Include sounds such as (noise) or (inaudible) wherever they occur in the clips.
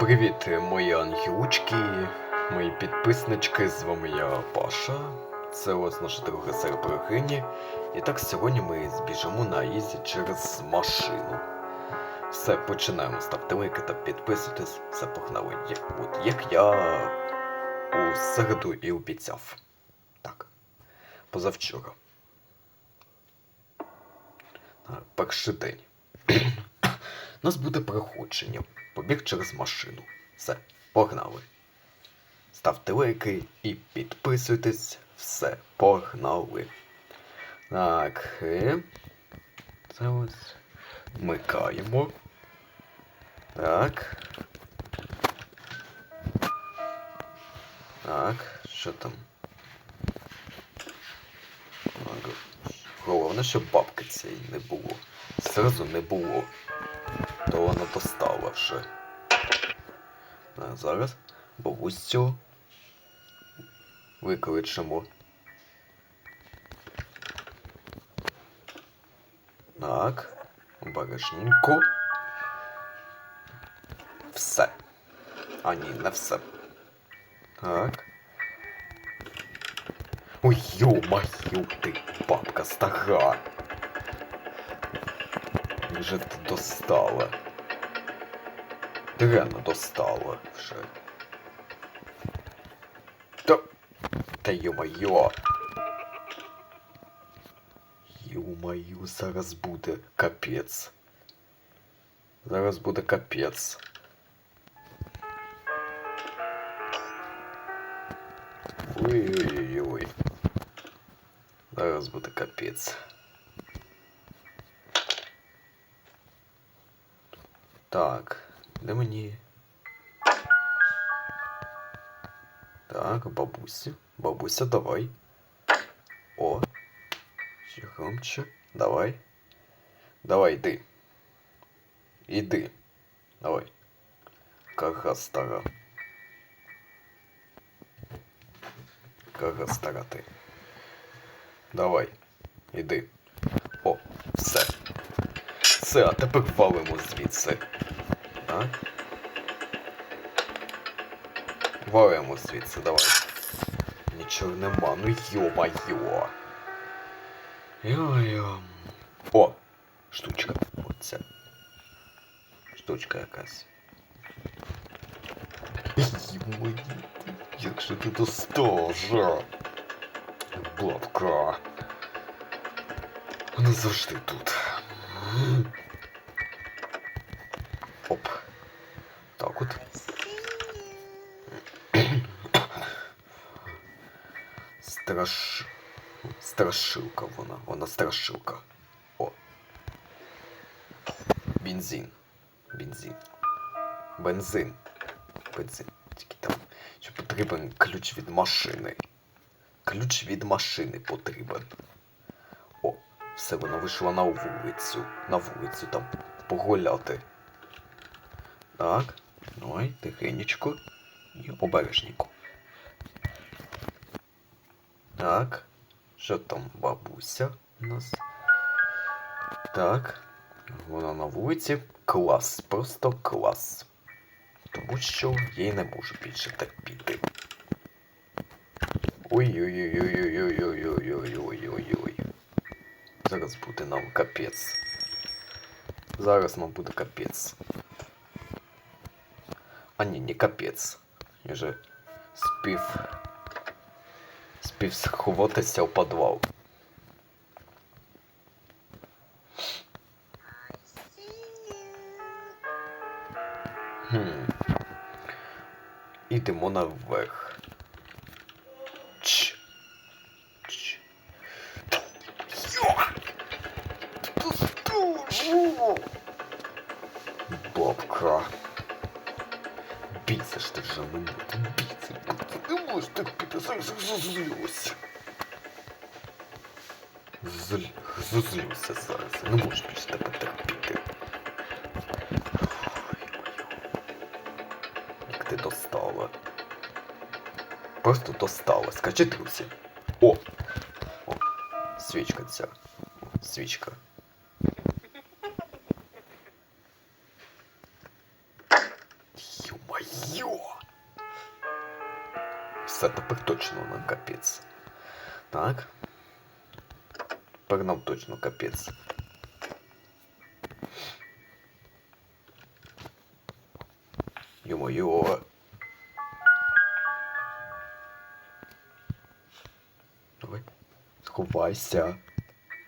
Привіт, мої ангелучки, мої підписнички, з вами я Паша. Це ось наша друга серброгині. І так сьогодні ми збіжимо на Ізі через машину. Все, починаємо. Ставте лайки та підписуйтесь. Все погнали. От, як я у середу і обіцяв. Так. Позавчора. Перший день. У нас буде проходження. Побіг через машину. Все, погнали. Ставте лайки і підписуйтесь. Все, погнали. Так. Це ось. Вмикаємо. Так. Так, що там? Головне, щоб бабки цієї не було. Зразу не було. То вона достала вже. А зараз бабусю викличемо. Так, обережненько. Все. А ні, не все. Так. Ой, ё-моё, ти бабка стара. Вже ти достала. Дренно достала вже. Та... Та ё-моё. Ё-моё, зараз буде капець. Зараз буде капець. Ой-ой-ой. Зараз буде капець. Так, де мені? Так, бабуся. Бабуся, давай. О. Ще громче. Давай. Давай, йди. Іди. Давай. Кага стара. Кага стара ти. Давай. Іди. О, все. Все, а тепер валимо звідси. Так. Валимо звідси, давай. Нічого нема, ну йо-майо. Йо-йо. О! Штучка. Оце. Штучка якась. Йо-моє. Як же ти достала, жа. Бабка. Вона завжди тут. Страш... Страшилка вона. Вона страшилка. О. Бензин. Бензин. Бензин. Бензин. Тільки там. Що потрібен ключ від машини. Ключ від машини потрібен. О, все, вона вийшла на вулицю. На вулицю там погуляти. Так, давай, тихенечко і обережненько. Так, що там бабуся у нас? Так, вона на вулиці. Клас, просто клас. Тому що їй не може більше так піти. Ой-ой-ой-ой-ой-ой-ой-ой-ой-ой-ой. Зараз буде нам капець. Зараз нам буде капець. А ні, не капець. Я вже спів. Спів сховатися в підвал. Хм. Ідемо наверх. піти, зараз зазлюся. Зл... Зазлюся зараз, не можеш більше тебе терпіти. Як ти достала. Просто достала. Скажи, друзі. О! О! Свічка ця. О, Свічка. Ё-моё. Все тепер точно на капець. Так. Тепер нам точно капець. Йо-моє. Давай. Ховайся.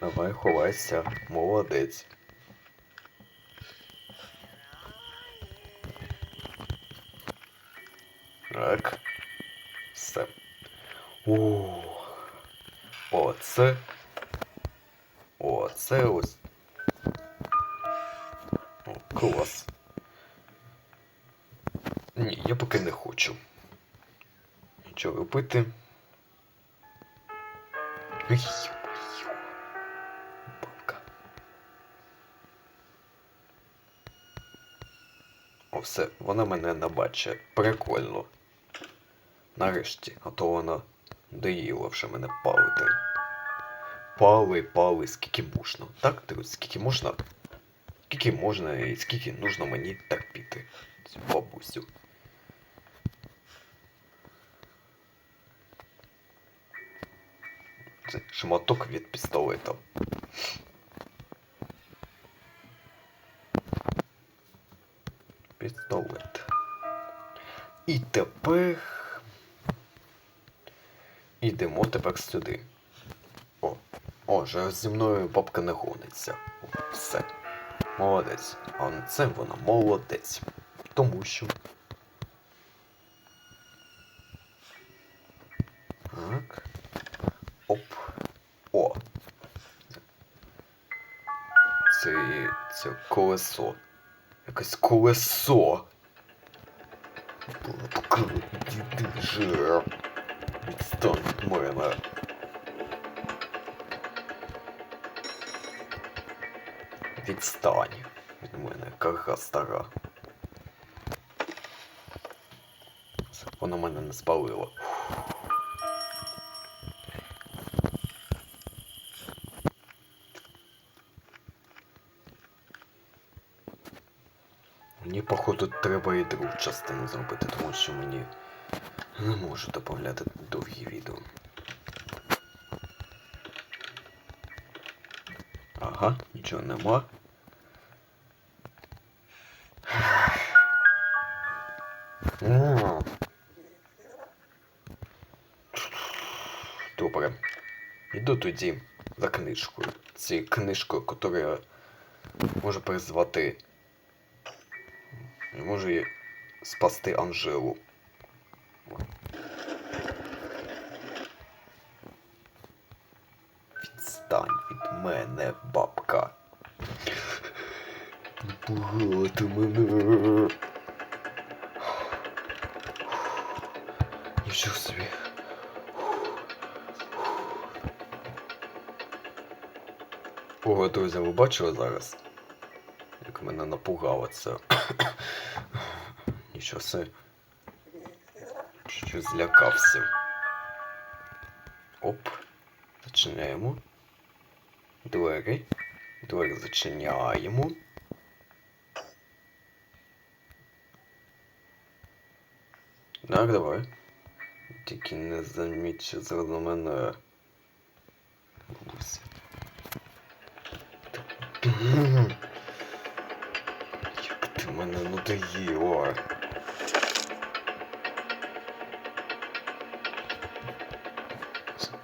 Давай, ховайся. Молодець. Так. Все. О. Оце. Оце ось. О, клас. Ні, я поки не хочу. Нічого робити. Бабка. О, все, вона мене не бачить. Прикольно. Нарешті, а то вона доїла вже мене палити. Пали, пали, скільки можна. Так, друзі, скільки можна? Скільки можна і скільки нужно мені терпіти. Цю бабусю. Це шматок від пістолета. Пістолет. І тепер. Ідемо тепер сюди. Вже зі мною бабка не гониться. Все. Молодець. А це вона молодець. Тому що. Так. Оп. О. Це, це колесо. Якесь колесо. Відстань від мене. Відстань від мене, карга стара. Це Вона мене не спалила. Мені, походу, треба і другу частину зробити, тому що мені не можу додати довгі відео. Ага, нічого нема. Добре. Іду тоді за книжкою. Цією книжкою, яка може призвати. Може спасти Анжелу. Мене, бабка. Пугати мене. Нічого собі. Ого, друзі, ви бачили зараз? Як мене напугало це. (coughs) Нічого собі. Що злякався. Оп. Зачиняємо. Двері. Двері зачиняємо. Так, давай. Тільки не заміть, зараз мене. Як ти мене надоїла.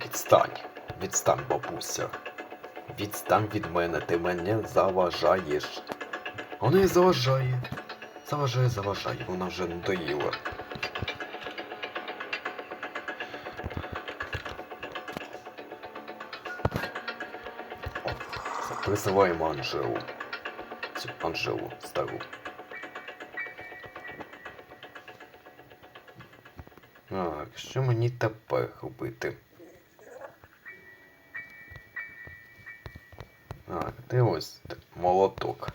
Відстань. Відстань, бабуся. Відстань від мене, ти мене заважаєш. Вона і заважає. Заважає, заважає, вона вже надоїла. Призиваємо Анжелу. Цю Анжелу стару. Так, що мені тепер робити? Так, де ось молоток.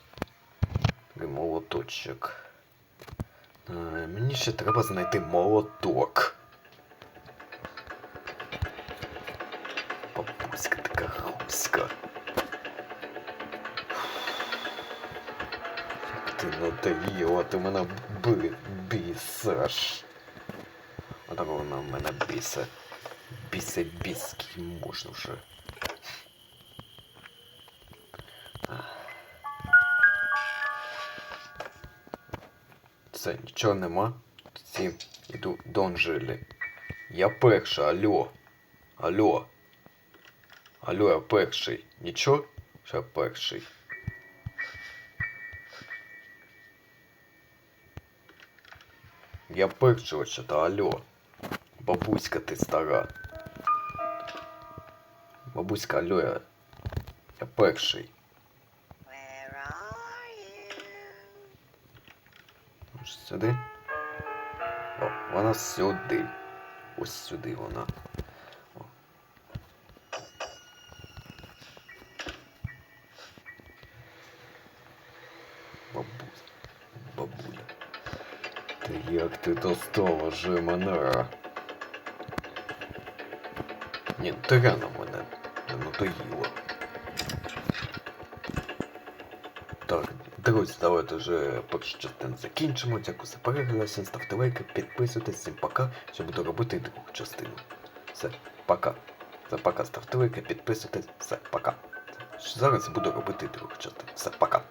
Молоточок. А, мені ще треба знайти молоток. Бабуська така. Як ти надоїла, ти мене би, бісиш. Отак вона мене бісе. Бісе біски можна вже. Все, нічого нема. Всі іду до Анжелі. Я перша, алло. Алло. Алло, я перший. Нічого? Що я перший. Я перший вообще-то, алло. Бабуська ти стара. Бабуська, алло, я. Я перший. Може, Сюди. О, вона сюди. Ось сюди вона. О. Бабусь. Бабуля. Та як ти достала же мене? Ні, ти рано мене не надоїло. Друзі, давайте вже першу частину закінчимо. Дякую за перегляд, ставте лайки, підписуйтесь, всім пока, що буду робити другу частину. Все, пока. Все, пока, ставте лайки, підписуйтесь, все, пока. Зараз буду робити другу частину. Все, пока.